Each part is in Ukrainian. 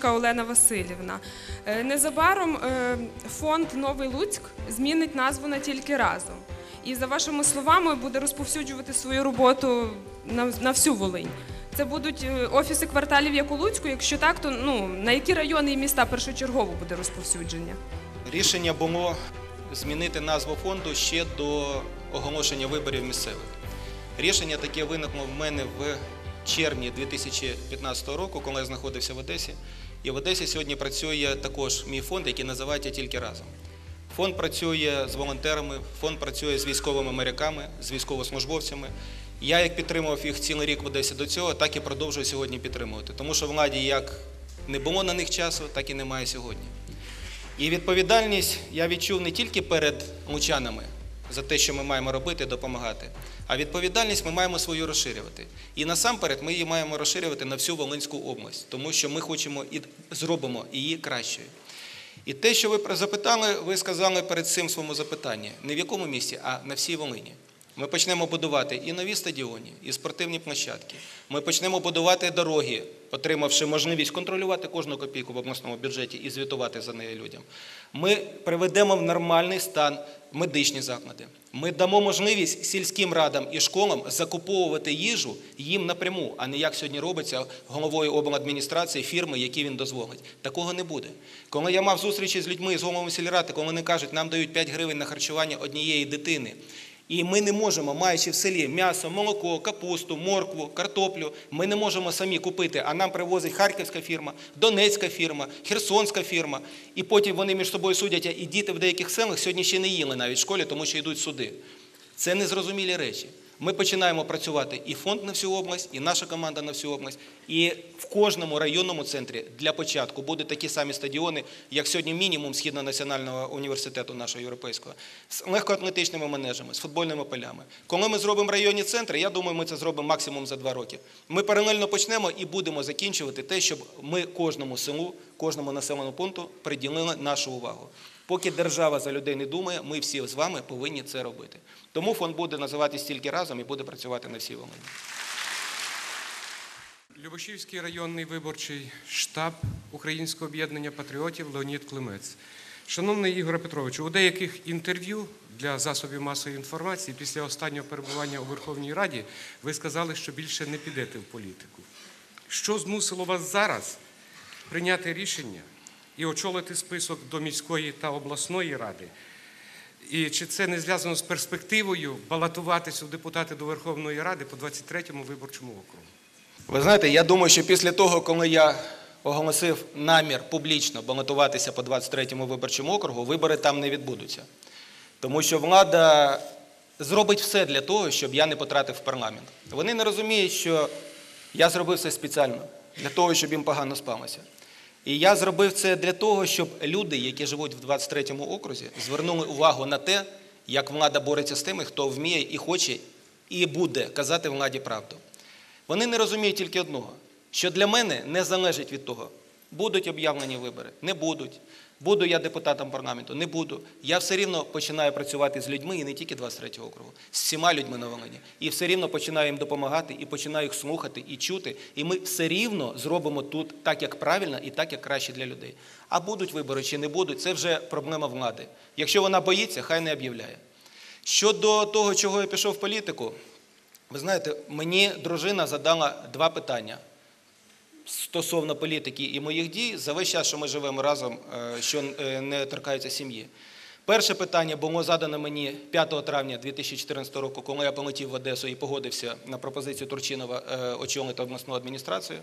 Володимир Олена Васильівна. Е, Незабаром е, фонд Новий Луцьк змінить назву на тільки разом. І за вашими словами буде розповсюджувати свою роботу на, на всю Волинь. Це будуть е, офіси кварталів як у Луцьку. Якщо так, то ну на які райони і міста першочергово буде розповсюдження? Рішення було змінити назву фонду ще до оголошення виборів місцевих. Рішення таке виникло в мене в червні 2015 року, коли я знаходився в Одесі. І в Одесі сьогодні працює також мій фонд, який називається тільки разом. Фонд працює з волонтерами, фонд працює з військовими моряками, з військовослужбовцями. Я як підтримував їх цілий рік в Одесі до цього, так і продовжую сьогодні підтримувати. Тому що владі як не було на них часу, так і немає сьогодні. І відповідальність я відчув не тільки перед лучанами за те, що ми маємо робити, допомагати, а відповідальність ми маємо свою розширювати. І насамперед ми її маємо розширювати на всю Волинську область, тому що ми хочемо і зробимо її кращою. І те, що ви запитали, ви сказали перед цим своєму запитанні, не в якому місті, а на всій Волині. Ми почнемо будувати і нові стадіони, і спортивні площадки. Ми почнемо будувати дороги, отримавши можливість контролювати кожну копійку в обласному бюджеті і звітувати за неї людям. Ми приведемо в нормальний стан медичні заклади. Ми дамо можливість сільським радам і школам закуповувати їжу їм напряму, а не як сьогодні робиться головою обладміністрації фірми, які він дозволить. Такого не буде. Коли я мав зустрічі з людьми з головами сільради, коли вони кажуть, нам дають 5 гривень на харчування однієї дитини. І ми не можемо, маючи в селі м'ясо, молоко, капусту, моркву, картоплю, ми не можемо самі купити, а нам привозить харківська фірма, донецька фірма, херсонська фірма. І потім вони між собою судять, і діти в деяких селах сьогодні ще не їли навіть в школі, тому що йдуть суди. Це незрозумілі речі. Ми починаємо працювати і фонд на всю область, і наша команда на всю область. І в кожному районному центрі для початку будуть такі самі стадіони, як сьогодні мінімум Східно-національного університету нашого європейського, з легкоатлетичними манежами, з футбольними полями. Коли ми зробимо районні центри, я думаю, ми це зробимо максимум за два роки. Ми паралельно почнемо і будемо закінчувати те, щоб ми кожному селу, кожному населеному пункту приділили нашу увагу. Поки держава за людей не думає, ми всі з вами повинні це робити. Тому фонд буде називатись тільки разом і буде працювати на всій Волині. Любашівський районний виборчий штаб Українського об'єднання патріотів Леонід Климець. Шановний Ігоре Петровичу, у деяких інтерв'ю для засобів масової інформації після останнього перебування у Верховній Раді ви сказали, що більше не підете в політику. Що змусило вас зараз прийняти рішення і очолити список до міської та обласної ради? І чи це не зв'язано з перспективою балотуватися в депутати до Верховної Ради по 23-му виборчому округу? Ви знаєте, я думаю, що після того, коли я оголосив намір публічно балотуватися по 23-му виборчому округу, вибори там не відбудуться. Тому що влада зробить все для того, щоб я не потратив парламент. Вони не розуміють, що я зробив це спеціально для того, щоб їм погано спалося. І я зробив це для того, щоб люди, які живуть в 23-му окрузі, звернули увагу на те, як влада бореться з тими, хто вміє і хоче, і буде казати владі правду. Вони не розуміють тільки одного, що для мене не залежить від того, будуть об'явлені вибори, не будуть. Буду я депутатом парламенту, не буду. Я все рівно починаю працювати з людьми і не тільки 23 округу, з всіма людьми на Волині. І все рівно починаю їм допомагати, і починаю їх слухати і чути. І ми все рівно зробимо тут так, як правильно, і так, як краще для людей. А будуть вибори чи не будуть, це вже проблема влади. Якщо вона боїться, хай не об'являє. Щодо того, чого я пішов в політику, ви знаєте, мені дружина задала два питання стосовно політики і моїх дій за весь час, що ми живемо разом, е, що е, не торкається сім'ї. Перше питання було задано мені 5 травня 2014 року, коли я полетів в Одесу і погодився на пропозицію Турчинова е, очолити обласну адміністрацію.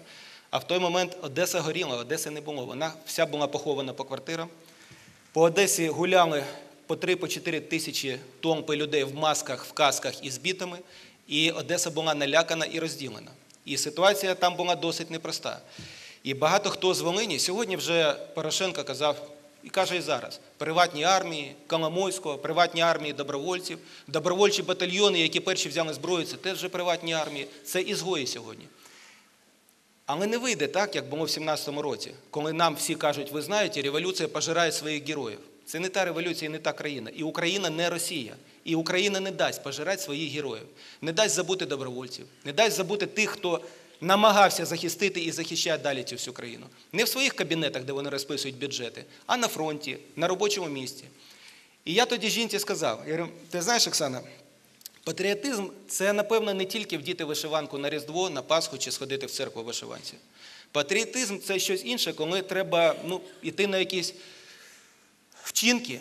А в той момент Одеса горіла, Одеси не було. Вона вся була похована по квартирам. По Одесі гуляли по 3-4 тисячі толпи людей в масках, в касках і з бітами. І Одеса була налякана і розділена. І ситуація там була досить непроста. І багато хто з Волині сьогодні вже Порошенко казав, і каже і зараз: приватні армії Коломойського, приватні армії добровольців, добровольчі батальйони, які перші взяли зброю, це теж вже приватні армії, це ізгої сьогодні. Але не вийде так, як було в 17-му році, коли нам всі кажуть, ви знаєте, революція пожирає своїх героїв. Це не та революція, не та країна. І Україна не Росія. І Україна не дасть пожирати своїх героїв, не дасть забути добровольців, не дасть забути тих, хто намагався захистити і захищає далі цю всю країну. Не в своїх кабінетах, де вони розписують бюджети, а на фронті, на робочому місці. І я тоді жінці сказав: я говорю, ти знаєш, Оксана, патріотизм це, напевно, не тільки вдіти вишиванку на Різдво, на Пасху чи сходити в церкву в вишиванці. Патріотизм це щось інше, коли треба ну, йти на якісь вчинки,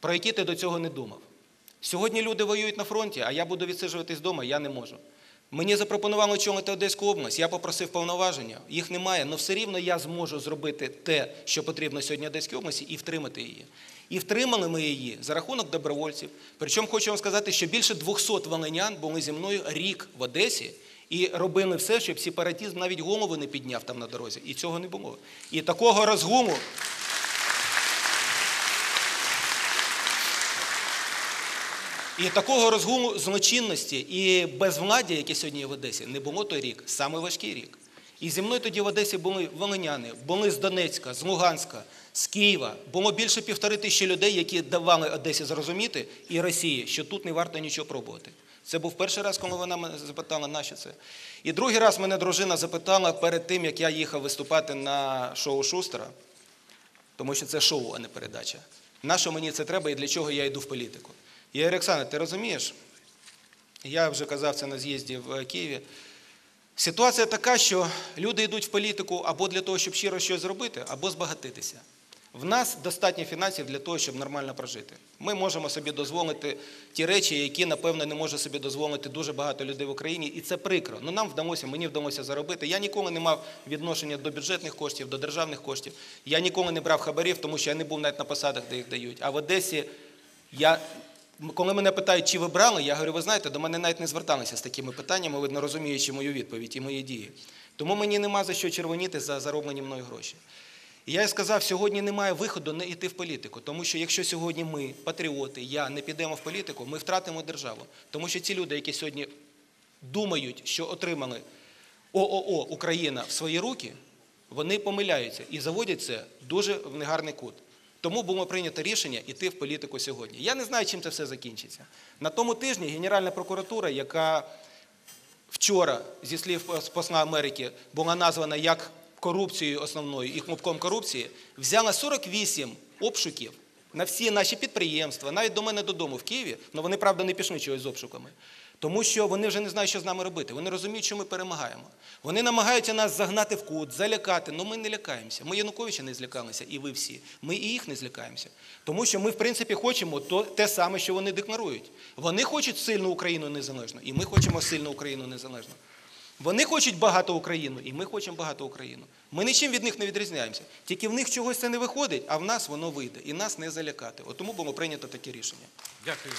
про які ти до цього не думав. Сьогодні люди воюють на фронті, а я буду відсиджуватись вдома, я не можу. Мені запропонували очолити Одеську область, я попросив повноваження, їх немає, але все рівно я зможу зробити те, що потрібно сьогодні Одеській області, і втримати її. І втримали ми її за рахунок добровольців. Причому хочу вам сказати, що більше 200 волинян були зі мною рік в Одесі і робили все, щоб сепаратизм навіть голову не підняв там на дорозі. І цього не було. І такого розгуму. І такого розгуму злочинності і безвладдя, яке сьогодні є в Одесі, не було той рік, саме важкий рік. І зі мною тоді в Одесі були волиняни, були з Донецька, з Луганська, з Києва. Було більше півтори тисячі людей, які давали Одесі зрозуміти і Росії, що тут не варто нічого пробувати. Це був перший раз, коли вона мене запитала, нащо це. І другий раз мене дружина запитала перед тим, як я їхав виступати на шоу Шустера, тому що це шоу, а не передача. На що мені це треба і для чого я йду в політику? Я говорю, ти розумієш? Я вже казав це на з'їзді в Києві. Ситуація така, що люди йдуть в політику або для того, щоб щиро щось зробити, або збагатитися. В нас достатньо фінансів для того, щоб нормально прожити. Ми можемо собі дозволити ті речі, які, напевно, не може собі дозволити дуже багато людей в Україні, і це прикро. Ну нам вдалося, мені вдалося заробити. Я ніколи не мав відношення до бюджетних коштів, до державних коштів. Я ніколи не брав хабарів, тому що я не був навіть на посадах, де їх дають. А в Одесі я коли мене питають, чи ви брали, я говорю, ви знаєте, до мене навіть не зверталися з такими питаннями, видно розуміючи мою відповідь і мої дії. Тому мені нема за що червоніти за зароблені мною гроші. І я сказав, сьогодні немає виходу не йти в політику, тому що якщо сьогодні ми, патріоти, я не підемо в політику, ми втратимо державу. Тому що ці люди, які сьогодні думають, що отримали ООО Україна в свої руки, вони помиляються і заводять це дуже в негарний кут. Тому було прийнято рішення йти в політику сьогодні. Я не знаю, чим це все закінчиться. На тому тижні Генеральна прокуратура, яка вчора, зі слів посла Америки, була названа як корупцією основною і кнопком корупції, взяла 48 обшуків на всі наші підприємства, навіть до мене додому в Києві, але вони, правда, не пішли чогось з обшуками. Тому що вони вже не знають, що з нами робити. Вони розуміють, що ми перемагаємо. Вони намагаються нас загнати в кут, залякати. але ми не лякаємося. Ми Януковича не злякалися, і ви всі. Ми і їх не злякаємося. Тому що ми, в принципі, хочемо то, те саме, що вони декларують. Вони хочуть сильну Україну незалежну, і ми хочемо сильну Україну незалежну. Вони хочуть багато Україну, і ми хочемо багато Україну. Ми нічим від них не відрізняємося. Тільки в них чогось це не виходить, а в нас воно вийде. І нас не залякати. От тому було прийнято таке рішення. Дякую.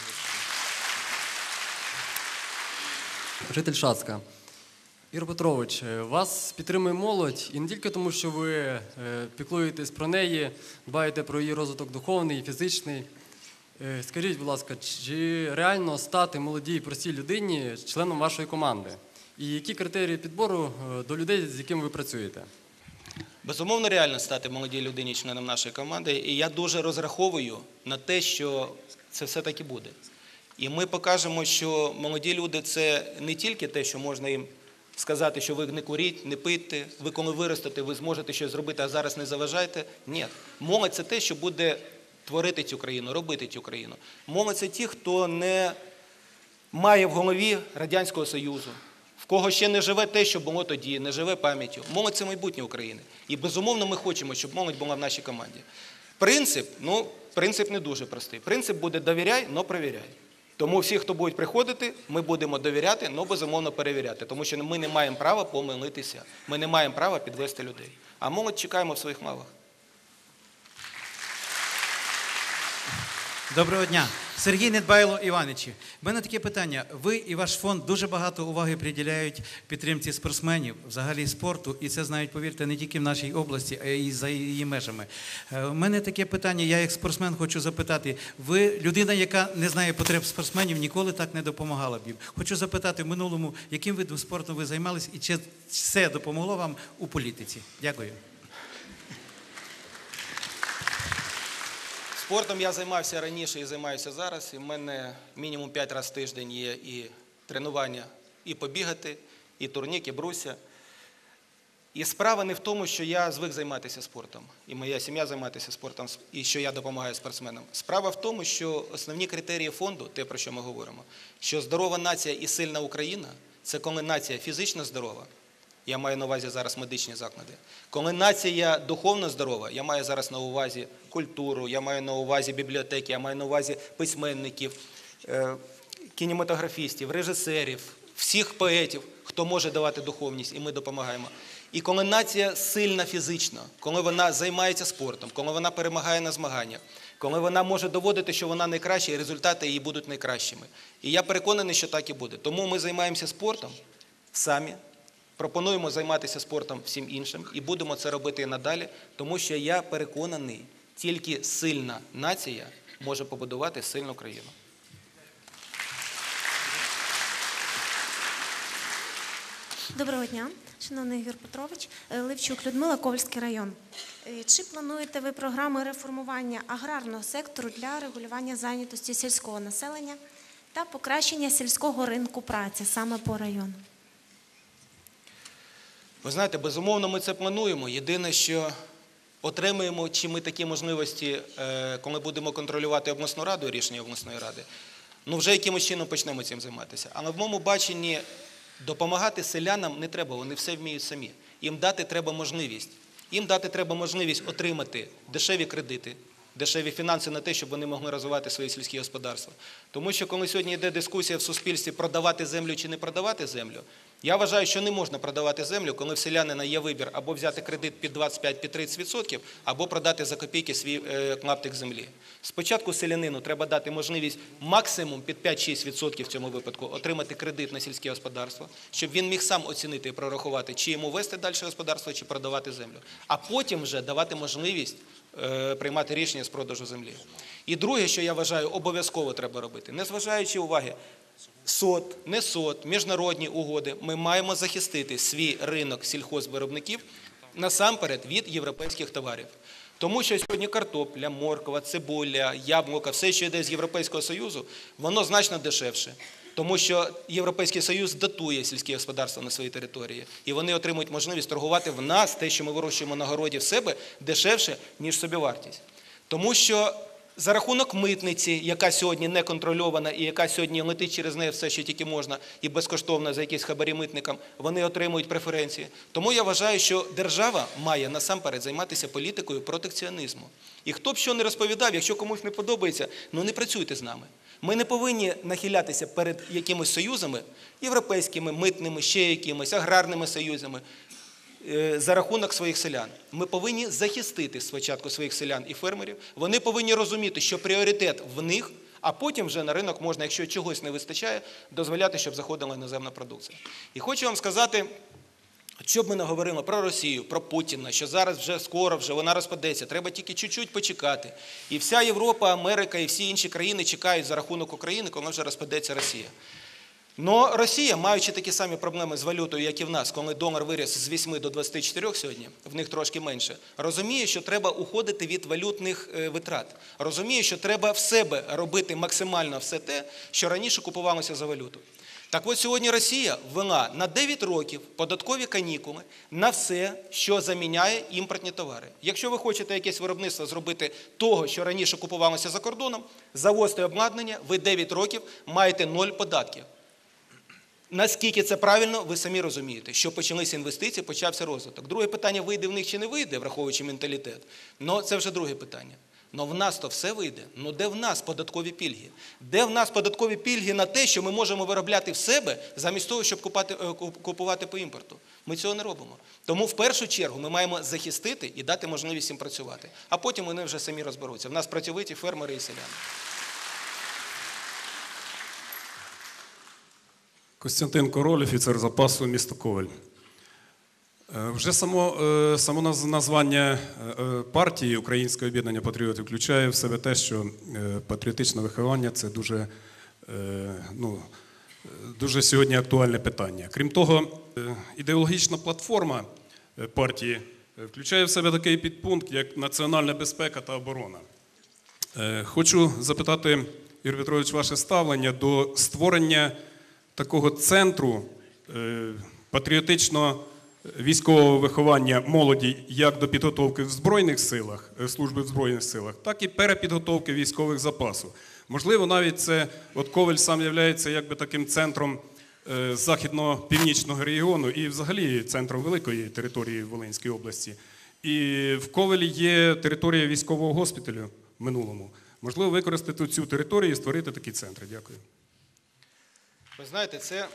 Житель Шацка. Ігор Петрович, е, вас підтримує молодь і не тільки тому, що ви е, піклуєтесь про неї, дбаєте про її розвиток духовний і фізичний. Е, Скажіть, будь ласка, чи реально стати молодій простій людині членом вашої команди? І які критерії підбору до людей, з якими ви працюєте? Безумовно, реально стати молодій людині членом нашої команди, і я дуже розраховую на те, що це все-таки буде. І ми покажемо, що молоді люди це не тільки те, що можна їм сказати, що ви не куріть, не пийте, ви коли виростете, ви зможете щось зробити, а зараз не заважайте. Ні. Молодь це те, що буде творити цю країну, робити цю країну. Молодь це ті, хто не має в голові Радянського Союзу, в кого ще не живе те, що було тоді, не живе пам'яттю. Молодь це майбутнє України. І безумовно ми хочемо, щоб молодь була в нашій команді. Принцип, ну, принцип не дуже простий. Принцип буде довіряй, но перевіряй. Тому всі, хто будуть приходити, ми будемо довіряти, але безумовно перевіряти. Тому що ми не маємо права помилитися. Ми не маємо права підвести людей. А молодь чекаємо в своїх мавах. Доброго дня. Сергій Недбайло Іваничі. У мене таке питання. Ви і ваш фонд дуже багато уваги приділяють підтримці спортсменів, взагалі спорту, і це знають, повірте, не тільки в нашій області, а й за її межами. Е, У мене таке питання, я як спортсмен хочу запитати. Ви людина, яка не знає потреб спортсменів, ніколи так не допомагала б їм. Хочу запитати в минулому, яким видом спорту ви займалися і чи це допомогло вам у політиці? Дякую. Спортом я займався раніше і займаюся зараз. І в мене мінімум 5 разів в тиждень є і тренування, і побігати, і турнік, і бруся. І справа не в тому, що я звик займатися спортом, і моя сім'я займається спортом, і що я допомагаю спортсменам. Справа в тому, що основні критерії фонду, те про що ми говоримо, що здорова нація і сильна Україна це коли нація фізично здорова. Я маю на увазі зараз медичні заклади. Коли нація духовно здорова, я маю зараз на увазі культуру, я маю на увазі бібліотеки, я маю на увазі письменників, е, кінематографістів, режисерів, всіх поетів, хто може давати духовність, і ми допомагаємо. І коли нація сильна фізично, коли вона займається спортом, коли вона перемагає на змаганнях, коли вона може доводити, що вона найкраща, і результати її будуть найкращими. І я переконаний, що так і буде. Тому ми займаємося спортом самі. Пропонуємо займатися спортом всім іншим і будемо це робити і надалі, тому що я переконаний, тільки сильна нація може побудувати сильну країну. Доброго дня, шановний Ігор Петрович. Е, Левчук Людмила, Ковальський район. Е, Чи плануєте ви програми реформування аграрного сектору для регулювання зайнятості сільського населення та покращення сільського ринку праці саме по району? Ви знаєте, безумовно, ми це плануємо. Єдине, що отримаємо чи ми такі можливості, е, коли будемо контролювати обласну раду рішення обласної ради, ну вже якимось чином почнемо цим займатися. Але в моєму баченні допомагати селянам не треба, вони все вміють самі. Їм дати треба можливість. Їм дати треба можливість отримати дешеві кредити, дешеві фінанси на те, щоб вони могли розвивати свої сільські господарства. Тому що коли сьогодні йде дискусія в суспільстві продавати землю чи не продавати землю, я вважаю, що не можна продавати землю, коли в селянина є вибір або взяти кредит під 25-30%, або продати за копійки свій е, клаптик землі. Спочатку селянину треба дати можливість максимум під 5-6% в цьому випадку отримати кредит на сільське господарство, щоб він міг сам оцінити і прорахувати, чи йому вести далі господарство, чи продавати землю. А потім вже давати можливість е, приймати рішення з продажу землі. І друге, що я вважаю, обов'язково треба робити, незважаючи уваги, сот, не сот, міжнародні угоди, ми маємо захистити свій ринок сільхозвиробників насамперед від європейських товарів. Тому що сьогодні картопля, морква, цибуля, яблука, все, що йде з Європейського Союзу, воно значно дешевше. Тому що Європейський Союз датує сільське господарство на своїй території, і вони отримують можливість торгувати в нас те, що ми вирощуємо на городі в себе, дешевше, ніж собівартість. Тому що за рахунок митниці, яка сьогодні не контрольована і яка сьогодні летить через неї все, що тільки можна, і безкоштовно за якісь хабарі митникам, вони отримують преференції. Тому я вважаю, що держава має насамперед займатися політикою протекціонізму. І хто б що не розповідав, якщо комусь не подобається, ну не працюйте з нами. Ми не повинні нахилятися перед якимись союзами, європейськими, митними, ще якимись, аграрними союзами за рахунок своїх селян. Ми повинні захистити спочатку своїх селян і фермерів. Вони повинні розуміти, що пріоритет в них, а потім вже на ринок можна, якщо чогось не вистачає, дозволяти, щоб заходила іноземна продукція. І хочу вам сказати. Що б ми не говорили про Росію, про Путіна, що зараз вже скоро вже вона розпадеться, треба тільки чуть-чуть почекати. І вся Європа, Америка і всі інші країни чекають за рахунок України, коли вже розпадеться Росія. Но Росія, маючи такі самі проблеми з валютою, як і в нас, коли долар виріс з 8 до 24 сьогодні, в них трошки менше, розуміє, що треба уходити від валютних е, витрат. Розуміє, що треба в себе робити максимально все те, що раніше купувалося за валюту. Так от сьогодні Росія ввела на 9 років податкові канікули на все, що заміняє імпортні товари. Якщо ви хочете якесь виробництво зробити того, що раніше купувалося за кордоном, завозьте обладнання, ви 9 років маєте 0 податків. Наскільки це правильно, ви самі розумієте, що почалися інвестиції, почався розвиток. Друге питання, вийде в них чи не вийде, враховуючи менталітет. Ну, це вже друге питання. Ну в нас то все вийде. Ну де в нас податкові пільги? Де в нас податкові пільги на те, що ми можемо виробляти в себе, замість того, щоб купати, е, купувати по імпорту? Ми цього не робимо. Тому в першу чергу ми маємо захистити і дати можливість їм працювати. А потім вони вже самі розберуться. В нас працьовиті фермери і селяни. Костянтин Король, офіцер запасу місто Коваль. Е, Вже само, е, само названня е, партії Українське об'єднання патріотів включає в себе те, що патріотичне виховання це дуже, ну, дуже сьогодні актуальне питання. Крім того, ідеологічна платформа партії включає в себе такий підпункт, як національна безпека та оборона. Хочу запитати, Ігор Петрович, ваше ставлення до створення такого центру е, патріотично військового виховання молоді як до підготовки в Збройних силах, е, служби в Збройних силах, так і перепідготовки військових запасу. Можливо, навіть це от Ковель сам є якби таким центром е, західно-північного регіону і взагалі центром великої території Волинської області. І в Ковелі є територія військового госпіталю в минулому. Можливо, використати цю територію і створити такі центри. Дякую. Ви знаєте, це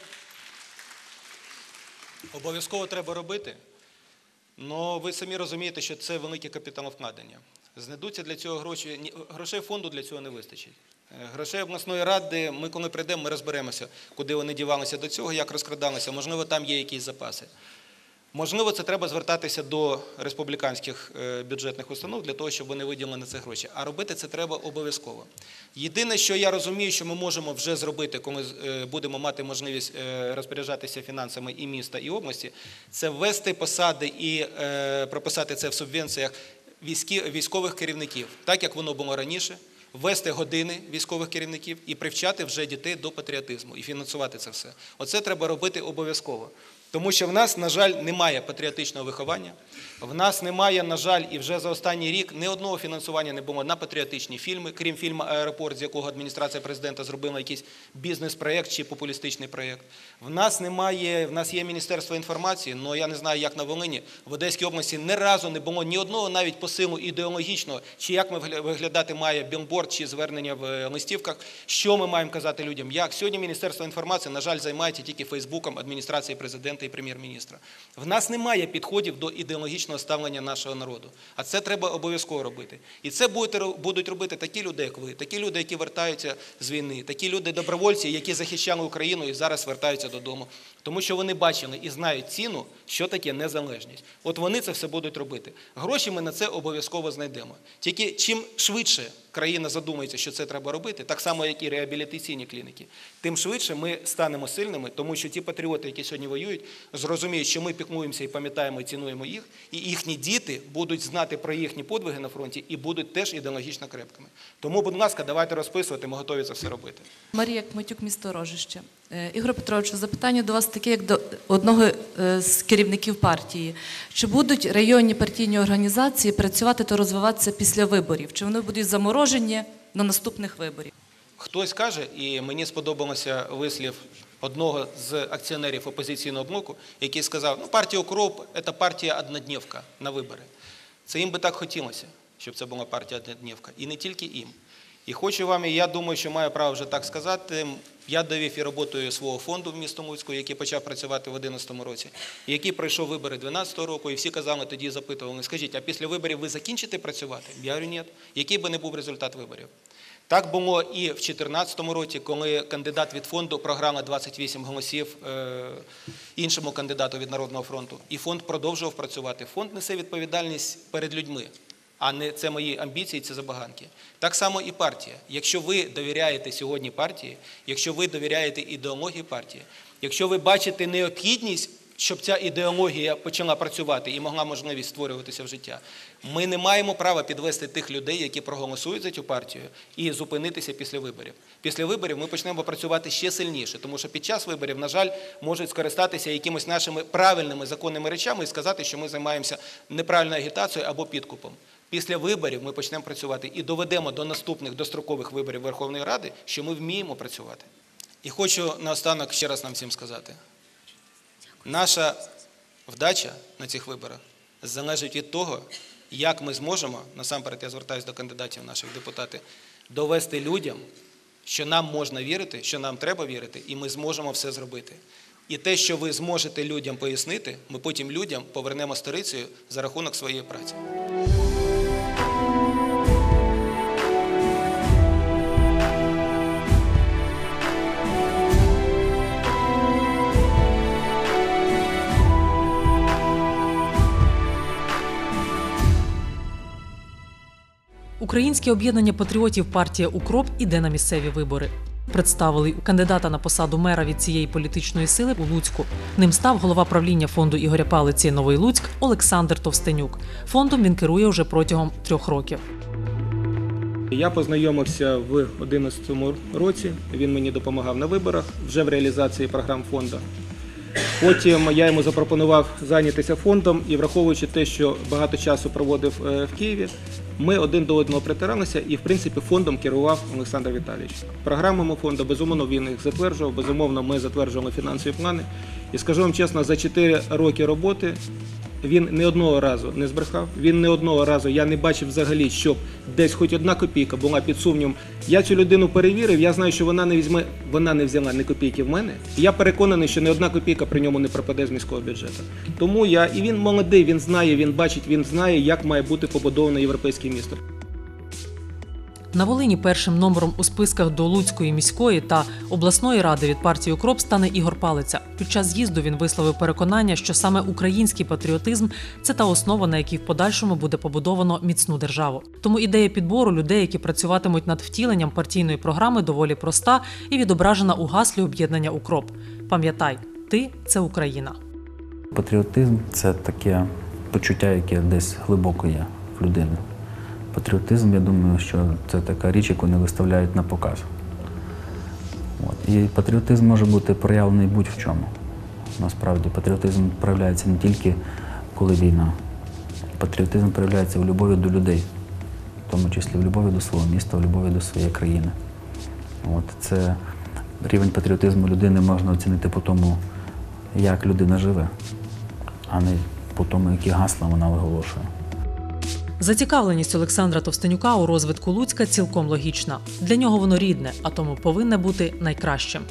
обов'язково треба робити. але ви самі розумієте, що це велике капіталовкладення. Знайдуться для цього гроші. Грошей фонду для цього не вистачить. Е, Грошей обласної ради, ми коли прийдемо, ми розберемося, куди вони дівалися до цього, як розкрадалися. Можливо, там є якісь запаси. Можливо, це треба звертатися до республіканських е, бюджетних установ для того, щоб вони виділили на це гроші. А робити це треба обов'язково. Єдине, що я розумію, що ми можемо вже зробити, коли е, будемо мати можливість е, розпоряджатися фінансами і міста, і області, це ввести посади і прописати це в субвенціях військових керівників, так як воно було раніше. Ввести години військових керівників і привчати вже дітей до патріотизму і фінансувати це все. Оце треба робити обов'язково. Тому що в нас, на жаль, немає патріотичного виховання. В нас немає, на жаль, і вже за останній рік ні одного фінансування не було на патріотичні фільми, крім фільму Аеропорт, з якого адміністрація президента зробила якийсь бізнес-проєкт чи популістичний проєкт. В нас немає, в нас є Міністерство інформації, але я не знаю, як на Волині. В Одеській області ні разу не було ні одного навіть посилу ідеологічного, чи як ми виглядати має білборд чи звернення в е, листівках, що ми маємо казати людям. Як сьогодні Міністерство інформації, на жаль, займається тільки Фейсбуком адміністрації президента і прем'єр-міністра. В нас немає підходів до ідеологічного ставлення нашого народу. А це треба обов'язково робити. І це будуть робити такі люди, як ви, такі люди, які вертаються з війни, такі люди, добровольці, які захищали Україну і зараз вертаються додому. Тому що вони бачили і знають ціну, що таке незалежність. От вони це все будуть робити. Гроші ми на це обов'язково знайдемо. Тільки чим швидше країна задумається, що це треба робити, так само, як і реабілітаційні клініки, тим швидше ми станемо сильними, тому що ті патріоти, які сьогодні воюють, зрозуміють, що ми піклуємося і пам'ятаємо і цінуємо їх, і їхні діти будуть знати про їхні подвиги на фронті і будуть теж ідеологічно крепкими. Тому, будь ласка, давайте розписувати, ми готові це все робити. Марія Кмитюк, місто Рожище. Е, Ігор Петровичу, запитання до вас таке, як до одного е, з керівників партії. Чи будуть районні партійні організації працювати та розвиватися після виборів? Чи вони будуть заморожені до наступних виборів? Хтось каже, і мені сподобався вислів одного з акціонерів опозиційного блоку, який сказав, ну партія Укроп – це партія однодневка на вибори. Це їм би так хотілося, щоб це була партія однодневка. І не тільки їм. І хочу вам, і я думаю, що маю право вже так сказати. Я довів і роботою свого фонду в місто Луцьку, який почав працювати в 2011 році, який пройшов вибори 2012 року, і всі казали, тоді запитували, скажіть, а після виборів ви закінчите працювати? Я говорю, ні. Який би не був результат виборів? Так було і в 2014 році, коли кандидат від фонду програма 28 голосів е, іншому кандидату від Народного фронту. І фонд продовжував працювати. Фонд несе відповідальність перед людьми, а не це мої амбіції, це забаганки. Так само і партія. Якщо ви довіряєте сьогодні партії, якщо ви довіряєте ідеології партії, якщо ви бачите необхідність щоб ця ідеологія почала працювати і могла можливість створюватися в життя. Ми не маємо права підвести тих людей, які проголосують за цю партію, і зупинитися після виборів. Після виборів ми почнемо працювати ще сильніше, тому що під час виборів, на жаль, можуть скористатися якимось нашими правильними законними речами і сказати, що ми займаємося неправильною агітацією або підкупом. Після виборів ми почнемо працювати і доведемо до наступних дострокових виборів Верховної Ради, що ми вміємо працювати. І хочу наостанок ще раз нам всім сказати. Наша вдача на цих виборах залежить від того, як ми зможемо, насамперед я звертаюся до кандидатів наших депутатів, довести людям, що нам можна вірити, що нам треба вірити, і ми зможемо все зробити. І те, що ви зможете людям пояснити, ми потім людям повернемо сторицею за рахунок своєї праці. Українське об'єднання патріотів партія Укроп іде на місцеві вибори. Представили кандидата на посаду мера від цієї політичної сили у Луцьку. Ним став голова правління фонду Ігоря Палиці Новий Луцьк Олександр Товстенюк. Фондом він керує вже протягом трьох років. Я познайомився в 2011 році. Він мені допомагав на виборах вже в реалізації програм фонду. Потім я йому запропонував зайнятися фондом і враховуючи те, що багато часу проводив е, в Києві, ми один до одного притиралися і, в принципі, фондом керував Олександр Віталійович. Програмами фонду, безумовно, він їх затверджував, безумовно, ми затверджували фінансові плани. І скажу вам чесно, за 4 роки роботи він не одного разу не збрехав. Він не одного разу я не бачив взагалі, щоб десь хоч одна копійка була під сумнівом. Я цю людину перевірив. Я знаю, що вона не візьме, вона не взяла ні копійки в мене. Я переконаний, що не одна копійка при ньому не пропаде з міського бюджету. Тому я і він молодий, він знає, він бачить, він знає, як має бути побудоване європейське місто. На Волині першим номером у списках до Луцької міської та обласної ради від партії Укроп стане Ігор Палиця. Під час з'їзду він висловив переконання, що саме український патріотизм це та основа, на якій в подальшому буде побудовано міцну державу. Тому ідея підбору людей, які працюватимуть над втіленням партійної програми, доволі проста і відображена у гаслі об'єднання Укроп. Пам'ятай, ти це Україна. Патріотизм це таке почуття, яке десь глибоко є в людини. Патріотизм, я думаю, що це така річ, яку не виставляють на показ. От. І патріотизм може бути проявлений будь-в чому. Насправді, патріотизм проявляється не тільки коли війна. Патріотизм проявляється в любові до людей, в тому числі в любові до свого міста, в любові до своєї країни. От. Це рівень патріотизму людини можна оцінити по тому, як людина живе, а не по тому, які гасла вона виголошує. Зацікавленість Олександра Товстенюка у розвитку Луцька цілком логічна. Для нього воно рідне, а тому повинне бути найкращим.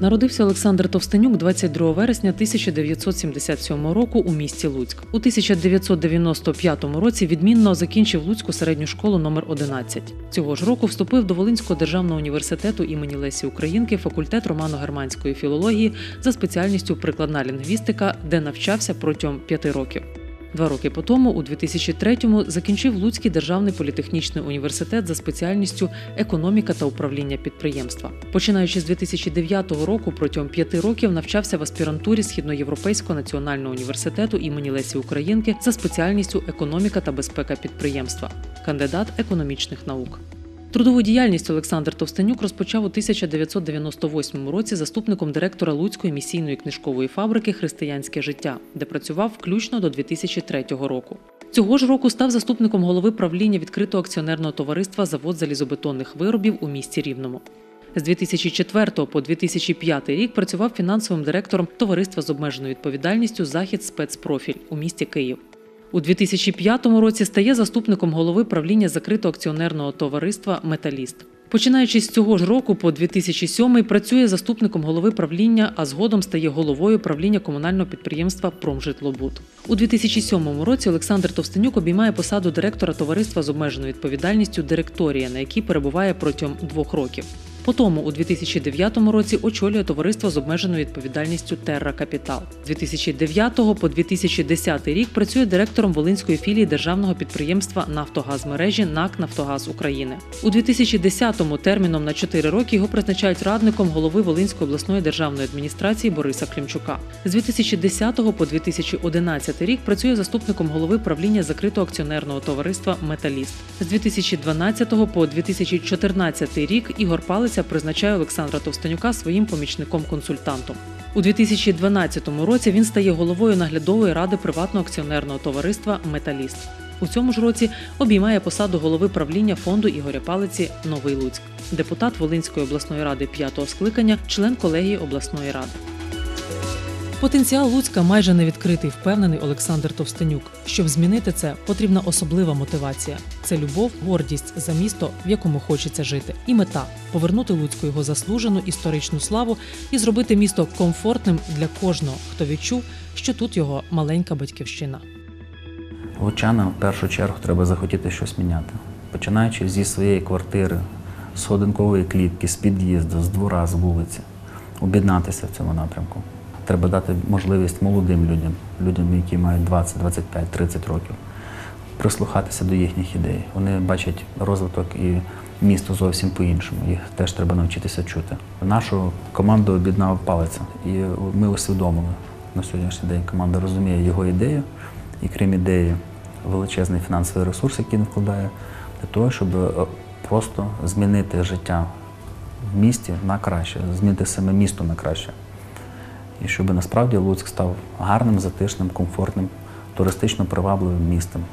Народився Олександр Товстенюк 22 вересня 1977 року у місті Луцьк. У 1995 році відмінно закінчив Луцьку середню школу номер 11. Цього ж року вступив до Волинського державного університету імені Лесі Українки факультет романо-германської філології за спеціальністю прикладна лінгвістика, де навчався протягом п'яти років. Два роки по тому, у 2003-му, закінчив Луцький державний політехнічний університет за спеціальністю економіка та управління підприємства. Починаючи з 2009 року, протягом п'яти років навчався в аспірантурі Східноєвропейського національного університету імені Лесі Українки за спеціальністю економіка та безпека підприємства, кандидат економічних наук. Трудову діяльність Олександр Товстенюк розпочав у 1998 році заступником директора Луцької місійної книжкової фабрики Християнське життя, де працював включно до 2003 року. Цього ж року став заступником голови правління відкритого акціонерного товариства Завод залізобетонних виробів у місті Рівному. З 2004 по 2005 рік працював фінансовим директором товариства з обмеженою відповідальністю Захід спецпрофіль у місті Київ. У 2005 році стає заступником голови правління закритого акціонерного товариства Металіст. Починаючи з цього ж року по 2007 працює заступником голови правління, а згодом стає головою правління комунального підприємства Промжитлобуд. У 2007 році Олександр Товстенюк обіймає посаду директора товариства з обмеженою відповідальністю Директорія, на якій перебуває протягом двох років. Потому у 2009 році очолює товариство з обмеженою відповідальністю Терра Капітал. З 2009 по 2010 рік працює директором Волинської філії державного підприємства Нафтогазмережі НАК Нафтогаз України. У 2010-му терміном на 4 роки його призначають радником голови Волинської обласної державної адміністрації Бориса Клімчука. З 2010 по 2011 рік працює заступником голови правління закритого акціонерного товариства Металіст. З 2012 по 2014 рік Ігор Палиця призначає Олександра Товстенюка своїм помічником-консультантом. У 2012 році він стає головою наглядової ради приватного акціонерного товариства Металіст. У цьому ж році обіймає посаду голови правління фонду Ігоря Палиці Новий Луцьк, депутат Волинської обласної ради п'ятого скликання, член колегії обласної ради. Потенціал Луцька майже не відкритий, впевнений Олександр Товстенюк. Щоб змінити це, потрібна особлива мотивація. Це любов, гордість за місто, в якому хочеться жити, і мета повернути Луцьку його заслужену історичну славу і зробити місто комфортним для кожного, хто відчув, що тут його маленька батьківщина. Лучанам в першу чергу треба захотіти щось міняти. Починаючи зі своєї квартири, з сходинкової клітки, з під'їзду, з двора, з вулиці, об'єднатися в цьому напрямку. Треба дати можливість молодим людям, людям, які мають 20, 25, 30 років, прислухатися до їхніх ідей. Вони бачать розвиток і місто зовсім по-іншому. Їх теж треба навчитися чути. Нашу команду об'єднав палиця, і ми усвідомили на сьогоднішній день. Команда розуміє його ідею, і крім ідеї, величезний фінансовий ресурс, який він вкладає, для того, щоб е, просто змінити життя в місті на краще, змінити саме місто на краще. І щоб насправді Луцьк став гарним, затишним, комфортним, туристично привабливим містом.